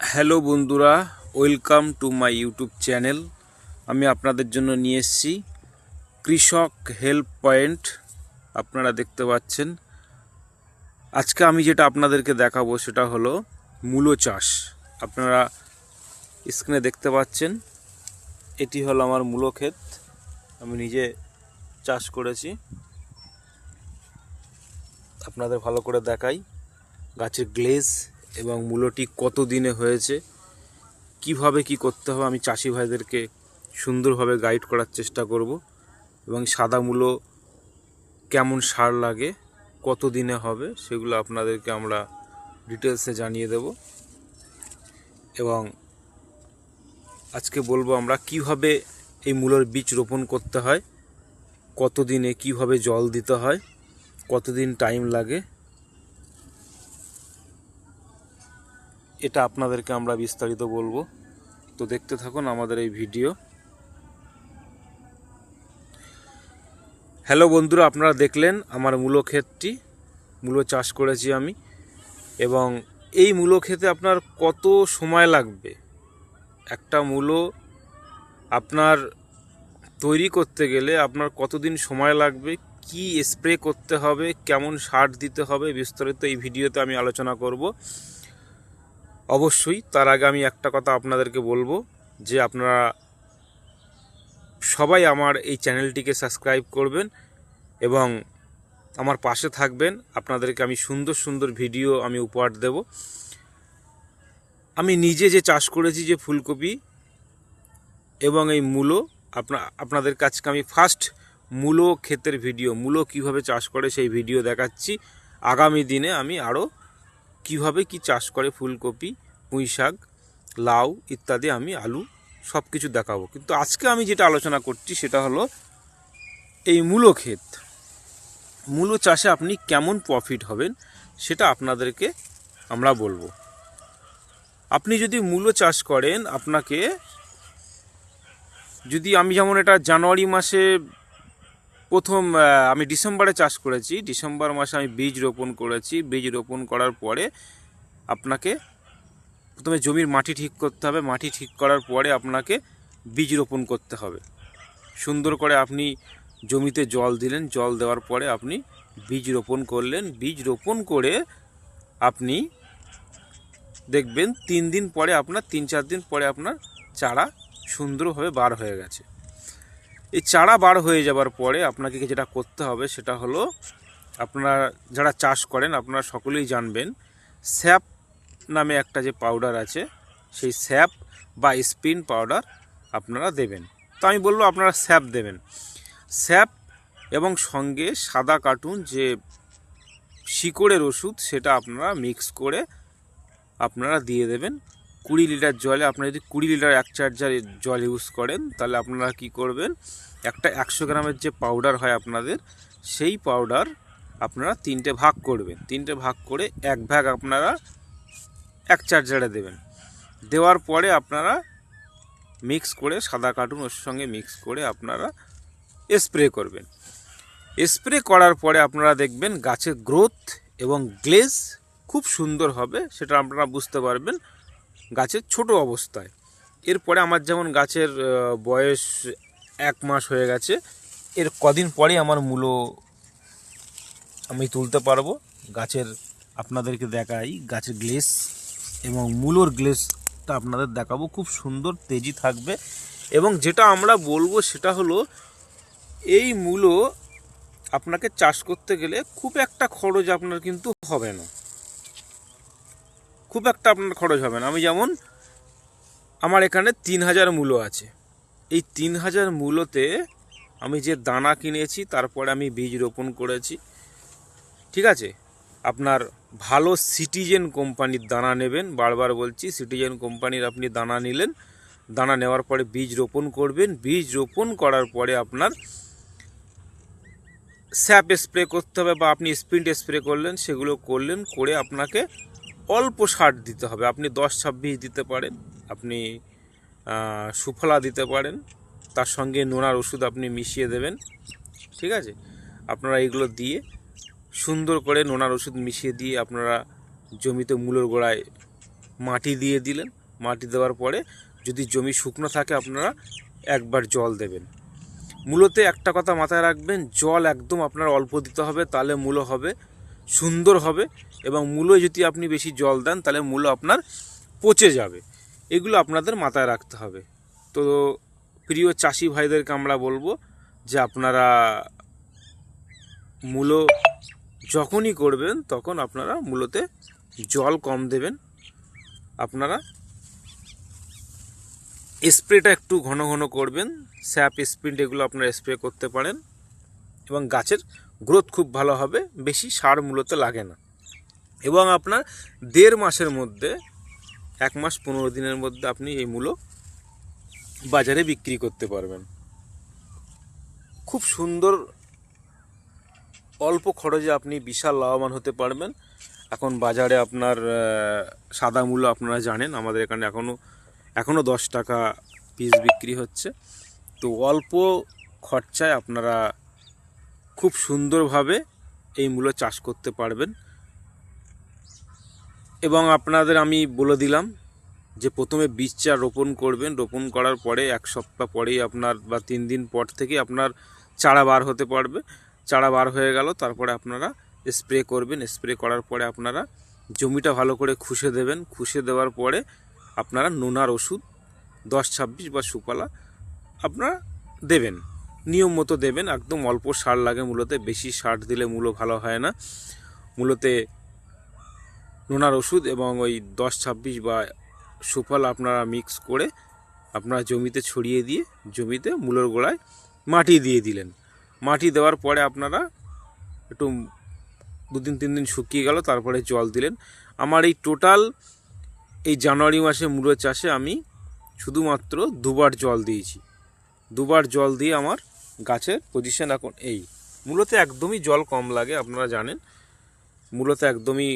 Hello বন্ধুরা। Welcome to my YouTube channel আমি আপনাদের জন্য নিয়ে এসেছি কৃষক হেল্প পয়েন্ট আপনারা দেখতে পাচ্ছেন। আজকে আমি যেটা আপনাদেরকে দেখাবো সেটা হলো মূলো চাষ। আপনারা স্ক্রিনে দেখতে পাচ্ছেন। এটি হলো আমার মূলো ক্ষেত। আমি নিজে চাষ করেছি। আপনাদের ভালো করে দেখাই। গাছের গ্লেজ এবং মূলটি কত দিনে হয়েছে? কীভাবে কি করতে হবে? আমি চাষি ভাইদেরকে সুন্দরভাবে গাইড করার চেষ্টা করব। এবং সাদা মূলো কেমন সার লাগে কত দিনে হবে, সেগুলো আপনাদেরকে আমরা ডিটেলসে জানিয়ে দেব। এবং আজকে বলব আমরা কীভাবে এই মূলোর বীজ রোপণ করতে হয় কত দিনে কীভাবে জল দিতে হয়, কতদিন টাইম লাগে এটা আপনাদেরকে আমরা বিস্তারিত বলব। তো দেখতে থাকুন আমাদের এই ভিডিও। হ্যালো বন্ধুরা, আপনারা দেখলেন আমার মূলো ক্ষেতটি। মূলো চাষ করেছি আমি। এবং এই মূলো ক্ষেতে আপনার কত সময় লাগবে? একটা মূলো আপনার তৈরি করতে গেলে আপনার কতদিন সময় লাগবে? কি স্প্রে করতে হবে? কেমন সার দিতে হবে? বিস্তারিত এই ভিডিওতে আমি আলোচনা করব। অবশ্যই, তার আগে আমি একটা কথা আপনাদেরকে বলব, যে আপনারা সবাই আমার এই চ্যানেলটিকে সাবস্ক্রাইব করবেন এবং আমার পাশে থাকবেন। আপনাদেরকে আমি সুন্দর সুন্দর ভিডিও আমি উপহার দেব। আমি নিজে যে চাষ করেছি যে ফুলকপি এবং এই মূলো, আপনা, আপনাদের কাছকে আমি ফার্স্ট মূলো ক্ষেতের ভিডিও, মূলো কীভাবে চাষ করে সেই ভিডিও দেখাচ্ছি। আগামী দিনে আমি আরও কীভাবে কি চাষ করে ফুলকপি, পুঁই শাক, লাউ ইত্যাদি আমি আলু সব কিছু দেখাবো। কিন্তু আজকে আমি যেটা আলোচনা করছি সেটা হলো এই মূলো ক্ষেত। মূলো চাষে আপনি কেমন প্রফিট হবেন সেটা আপনাদেরকে আমরা বলব। আপনি যদি মূলো চাষ করেন, আপনাকে যদি আমি যেমন এটা জানুয়ারি মাসে প্রথম আমি ডিসেম্বরে চাষ করেছি। ডিসেম্বর মাসে আমি বীজ রোপণ করেছি। বীজ রোপণ করার পরে আপনাকে প্রথমে জমির মাটি ঠিক করতে হবে। মাটি ঠিক করার পরে আপনাকে বীজ রোপণ করতে হবে। সুন্দর করে আপনি জমিতে জল দিলেন। জল দেওয়ার পরে আপনি বীজ রোপণ করলেন। বীজ রোপণ করে আপনি দেখবেন, তিন দিন পরে আপনার, তিন চার দিন পরে আপনার চারা সুন্দরভাবে বার হয়ে গেছে। এই চারা বার হয়ে যাবার পরে আপনাকে যেটা করতে হবে সেটা হলো আপনারা যারা চাষ করেন আপনারা সকলেই জানবেন, স্যাপ নামে একটা যে পাউডার আছে, সেই স্যাপ বা স্পিন পাউডার আপনারা দেবেন। তো আমি বলব আপনারা স্যাপ দেবেন। স্যাপ এবং সঙ্গে সাদা কার্টুন যে শিকড়ের ওষুধ সেটা আপনারা মিক্স করে আপনারা দিয়ে দেবেন। কুড়ি লিটার জলে, আপনারা যদি কুড়ি লিটার এক চার্জার জল ইউজ করেন, তাহলে আপনারা কি করবেন? একটা একশো গ্রামের যে পাউডার হয় আপনাদের, সেই পাউডার আপনারা তিনটে ভাগ করবেন। তিনটে ভাগ করে এক ভাগ আপনারা এক চার্জারে দেবেন। দেওয়ার পরে আপনারা মিক্স করে সাদা কার্টুন ওর সঙ্গে মিক্স করে আপনারা স্প্রে করবেন। স্প্রে করার পরে আপনারা দেখবেন গাছের গ্রোথ এবং গ্লেজ খুব সুন্দর হবে, সেটা আপনারা বুঝতে পারবেন। গাছের ছোট অবস্থায়। এরপরে আমার যেমন গাছের বয়স এক মাস হয়ে গেছে, এর কদিন পরে আমার মূলো আমি তুলতে পারব। গাছের আপনাদেরকে দেখাই, গাছের গ্লেস এবং মূলোর গ্লেসটা আপনাদের দেখাবো। খুব সুন্দর তেজি থাকবে এবং যেটা আমরা বলব সেটা হলো, এই মূলো আপনাকে চাষ করতে গেলে খুব একটা খরচ আপনার কিন্তু হবে না। খুব একটা আপনার খরচ হবে না। আমি যেমন, আমার এখানে তিন হাজার মূলো আছে। এই তিন হাজার মূলোতে আমি যে দানা কিনেছি, তারপরে আমি বীজ রোপণ করেছি, ঠিক আছে? আপনার ভালো সিটিজেন কোম্পানির দানা নেবেন, বারবার বলছি, সিটিজেন কোম্পানির আপনি দানা নিলেন, দানা নেওয়ার পরে বীজ রোপণ করবেন, বীজ রোপণ করার পরে আপনার স্যাপ স্প্রে করতে হবে বা আপনি স্প্রিন্ট স্প্রে করলেন, সেগুলো করলেন, করে আপনাকে অল্প সার দিতে হবে। আপনি দশ ছাব্বিশ দিতে পারেন, আপনি সুফলা দিতে পারেন, তার সঙ্গে নোনার ওষুধ আপনি মিশিয়ে দেবেন, ঠিক আছে? আপনারা এগুলো দিয়ে সুন্দর করে নোনার ওষুধ মিশিয়ে দিয়ে আপনারা জমিতে মূলর গোড়ায় মাটি দিয়ে দিলেন। মাটি দেওয়ার পরে যদি জমি শুকনো থাকে, আপনারা একবার জল দেবেন। মূলতে একটা কথা মাথায় রাখবেন, জল একদম আপনার অল্প দিতে হবে, তাহলে মূলো হবে, সুন্দর হবে। এবং মূলো যদি আপনি বেশি জল দেন, তাহলে মূলো আপনার পচে যাবে। এগুলো আপনাদের মাথায় রাখতে হবে। তো প্রিয় চাষি ভাইদেরকে আমরা বলব যে আপনারা মূলো যখনই করবেন, তখন আপনারা মূলোতে জল কম দেবেন। আপনারা স্প্রেটা একটু ঘন ঘন করবেন। স্যাপ স্প্রিন্ট এগুলো আপনারা স্প্রে করতে পারেন এবং গাছের গ্রোথ খুব ভালো হবে। বেশি সার মূলত লাগে না। এবং আপনার দেড় মাসের মধ্যে, এক মাস পনেরো দিনের মধ্যে আপনি এই মূলো বাজারে বিক্রি করতে পারবেন। খুব সুন্দর অল্প খরচে আপনি বিশাল লাভবান হতে পারবেন। এখন বাজারে আপনার সাদা মূল্য আপনারা জানেন, আমাদের এখানে এখনও এখনও দশ টাকা পিস বিক্রি হচ্ছে। তো অল্প খরচায় আপনারা খুব সুন্দরভাবে এই মূল্য চাষ করতে পারবেন। এবং আপনাদের আমি বলে দিলাম যে প্রথমে বীজটা রোপণ করবেন। রোপণ করার পরে এক সপ্তাহ পরেই আপনার বা তিন দিন পর থেকে আপনার চারা বার হতে পারবে। চারা বার হয়ে গেল, তারপরে আপনারা স্প্রে করবেন। স্প্রে করার পরে আপনারা জমিটা ভালো করে খুশে দেবেন। খুশে দেওয়ার পরে আপনারা নোনার ওষুধ, দশ ছাব্বিশ বা সুপালা আপনারা দেবেন। নিয়ম মতো দেবেন, একদম অল্প সার লাগে মূলত। বেশি সার দিলে মূলো ভালো হয় না। মূলতে নোনার ওষুধ এবং ওই দশ, ছাব্বিশ বা সুফল আপনারা মিক্স করে আপনারা জমিতে ছড়িয়ে দিয়ে জমিতে মূলর গোড়ায় মাটি দিয়ে দিলেন। মাটি দেওয়ার পরে আপনারা একটু দুদিন, তিন দিন শুকিয়ে গেল, তারপরে জল দিলেন। আমার এই টোটাল এই জানুয়ারি মাসে মূলো চাষে আমি শুধুমাত্র দুবার জল দিয়েছি। দুবার জল দিয়ে আমার গাছের পজিশন এখন এই। মূলত একদমই জল কম লাগে, আপনারা জানেন। মূলত একদমই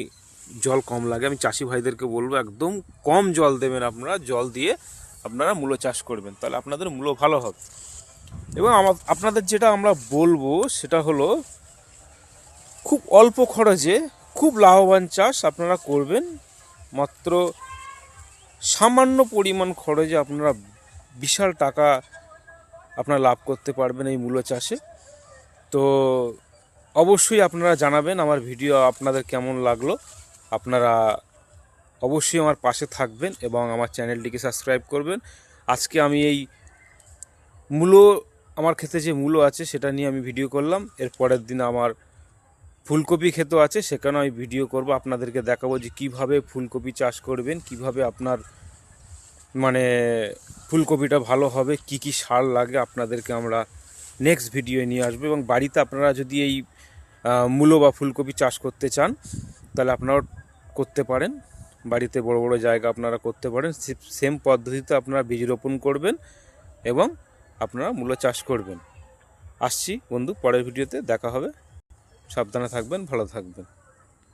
জল কম লাগে। আমি চাষি ভাইদেরকে বলব, একদম কম জল দেবেন আপনারা। জল দিয়ে আপনারা মূলো চাষ করবেন। তাহলে আপনাদের মূলো ভালো হবে। এবং আপনাদের যেটা আমরা বলব, সেটা হলো, খুব অল্প খরচে খুব লাভবান চাষ আপনারা করবেন। মাত্র সামান্য পরিমাণ খরচে আপনারা বিশাল টাকা আপনারা লাভ করতে পারবেন এই মূলো চাষে। তো অবশ্যই আপনারা জানাবেন আমার ভিডিও আপনাদের কেমন লাগল। আপনারা অবশ্যই আমার পাশে থাকবেন এবং আমার চ্যানেলটিকে সাবস্ক্রাইব করবেন। আজকে আমি এই মূলো, আমার ক্ষেতে যে মূলো আছে সেটা নিয়ে আমি ভিডিও করলাম। এর পরের দিন আমার ফুলকপি ক্ষেত আছে সেখানে আমি ভিডিও করব। আপনাদেরকে দেখাবো যে কীভাবে ফুলকপি চাষ করবেন, কীভাবে আপনার মানে ফুলকপিটা ভালো হবে, কি কি সার লাগে আপনাদেরকে আমরা নেক্সট ভিডিও নিয়ে আসব। এবং বাড়িতে আপনারা যদি এই মূলো বা ফুলকপি চাষ করতে চান, তাহলে আপনারা করতে পারেন। বাড়িতে বড় বড় জায়গা আপনারা করতে পারেন। সেম পদ্ধতিতে আপনারা বীজ রোপণ করবেন এবং আপনারা মূলো চাষ করবেন। আসছি বন্ধু, পরের ভিডিওতে দেখা হবে। সাবধানে থাকবেন, ভালো থাকবেন।